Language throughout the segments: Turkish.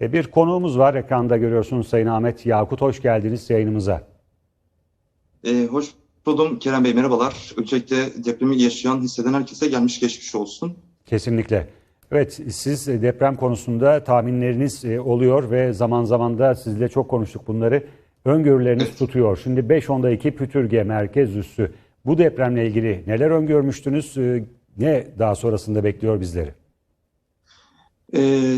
E, Bir konuğumuz var ekranda görüyorsunuz Sayın Ahmet Yakut. Hoş geldiniz yayınımıza. Ee, hoş buldum Kerem Bey merhabalar. Öncelikle depremi yaşayan, hisseden herkese gelmiş geçmiş olsun. Kesinlikle. Evet siz e, deprem konusunda tahminleriniz e, oluyor ve zaman zaman da sizle çok konuştuk bunları. Öngörüleriniz tutuyor. Şimdi 5.10'da 2 Pütürge merkez üssü. Bu depremle ilgili neler öngörmüştünüz? E, Ne daha sonrasında bekliyor bizleri? Ee,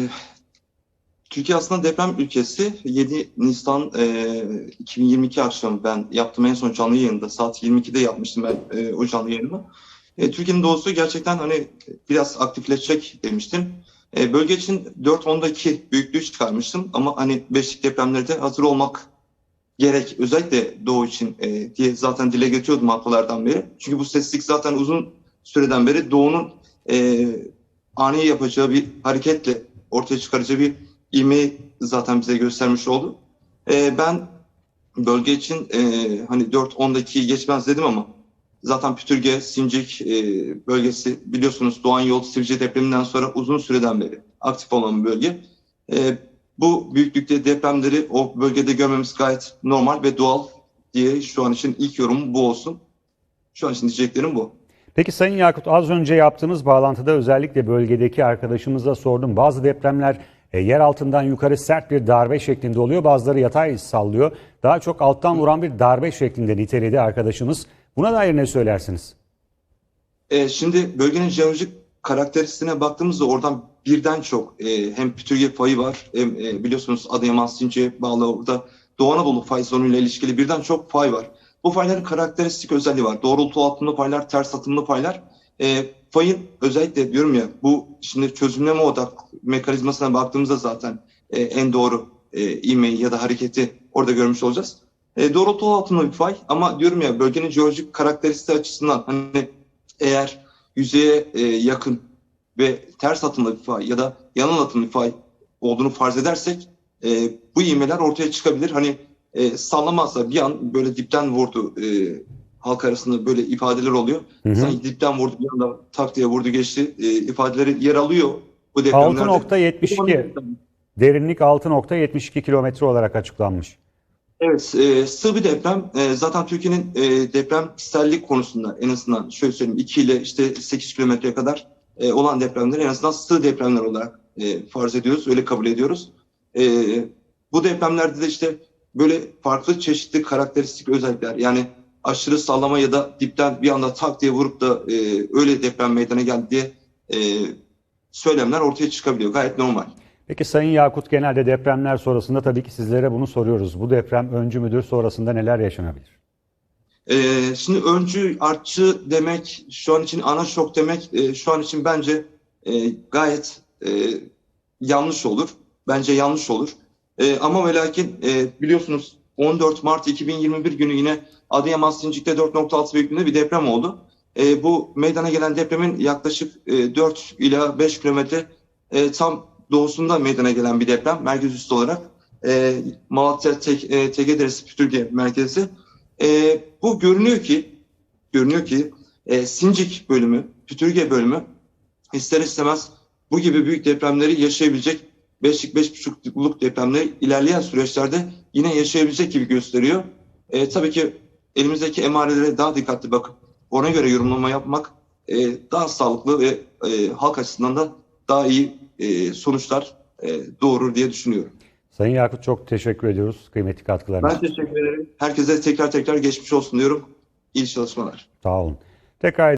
Türkiye aslında deprem ülkesi. 7 Nisan e, 2022 akşamı ben yaptım en son canlı yayında. Saat 22'de yapmıştım ben e, o canlı yayını. E, Türkiye'nin doğusu gerçekten hani biraz aktifleşecek demiştim. E, bölge için 4.10'daki büyüklüğü çıkarmıştım. Ama hani beşlik depremlerde hazır olmak gerek. Özellikle doğu için e, diye zaten dile getiriyordum haftalardan beri. Çünkü bu seslilik zaten uzun süreden beri doğunun e, ani yapacağı bir hareketle ortaya çıkaracağı bir ivmeyi zaten bize göstermiş oldu. E, ben bölge için e, hani 4-10 dakikayı geçmez dedim ama zaten Pütürge, Sincik e, bölgesi biliyorsunuz Doğan Yol Sivrice depreminden sonra uzun süreden beri aktif olan bir bölge. E, bu büyüklükte depremleri o bölgede görmemiz gayet normal ve doğal diye şu an için ilk yorumum bu olsun. Şu an için diyeceklerim bu. Peki Sayın Yakut az önce yaptığımız bağlantıda özellikle bölgedeki arkadaşımıza sordum. Bazı depremler e, yer altından yukarı sert bir darbe şeklinde oluyor. Bazıları yatay sallıyor. Daha çok alttan vuran bir darbe şeklinde niteledi arkadaşımız. Buna dair ne söylersiniz? E, şimdi bölgenin jeolojik karakteristiğine baktığımızda oradan birden çok e, hem Pütürge fayı var hem e, biliyorsunuz Adıyaman Since bağlı orada Doğu Anadolu fay zonuyla ilişkili birden çok fay var. Bu fayların karakteristik özelliği var. Doğrultu altında faylar, ters atımlı faylar. E, fayın özellikle diyorum ya bu şimdi çözümleme odak mekanizmasına baktığımızda zaten e, en doğru e, ivmeyi ya da hareketi orada görmüş olacağız. E, doğrultu altında bir fay ama diyorum ya bölgenin jeolojik karakteristiği açısından hani eğer yüzeye e, yakın ve ters atımlı bir fay ya da yanın atımlı bir fay olduğunu farz edersek e, bu ivmeler ortaya çıkabilir. Hani e, sallamazsa bir an böyle dipten vurdu e, halk arasında böyle ifadeler oluyor. Hı hı. Sanki dipten vurdu bir anda tak diye vurdu geçti e, ifadeleri yer alıyor bu depremlerde. 6.72 derinlik 6.72 kilometre olarak açıklanmış. Evet, e, sığ bir deprem. E, zaten Türkiye'nin e, depremsellik konusunda en azından şöyle söyleyeyim 2 ile işte 8 kilometreye kadar e, olan depremleri en azından sığ depremler olarak e, farz ediyoruz, öyle kabul ediyoruz. E, bu depremlerde de işte böyle farklı çeşitli karakteristik özellikler yani aşırı sallama ya da dipten bir anda tak diye vurup da e, öyle deprem meydana geldi diye e, söylemler ortaya çıkabiliyor. Gayet normal. Peki Sayın Yakut genelde depremler sonrasında tabii ki sizlere bunu soruyoruz. Bu deprem öncü müdür sonrasında neler yaşanabilir? Ee, şimdi öncü, artçı demek, şu an için ana şok demek, e, şu an için bence e, gayet e, yanlış olur. Bence yanlış olur. E, ama ve lakin e, biliyorsunuz 14 Mart 2021 günü yine Adıyaman Sincik'te 4.6 büyüklüğünde bir deprem oldu. E, bu meydana gelen depremin yaklaşık e, 4 ila 5 kilometre e, tam doğusunda meydana gelen bir deprem merkez üstü olarak. E, Malatya Tek, e, Tegederesi Pütürge merkezi. E, bu görünüyor ki görünüyor ki e, Sincik bölümü, Pütürge bölümü ister istemez bu gibi büyük depremleri yaşayabilecek 5'lik 5,5'luk depremleri ilerleyen süreçlerde yine yaşayabilecek gibi gösteriyor. E, tabii ki elimizdeki emarelere daha dikkatli bakıp ona göre yorumlama yapmak e, daha sağlıklı ve e, halk açısından da daha iyi e, sonuçlar e, doğurur diye düşünüyorum. Sayın Yakut çok teşekkür ediyoruz kıymetli katkılarınız Ben teşekkür ederim. Herkese tekrar tekrar geçmiş olsun diyorum. İyi çalışmalar. Sağ olun. Tekrar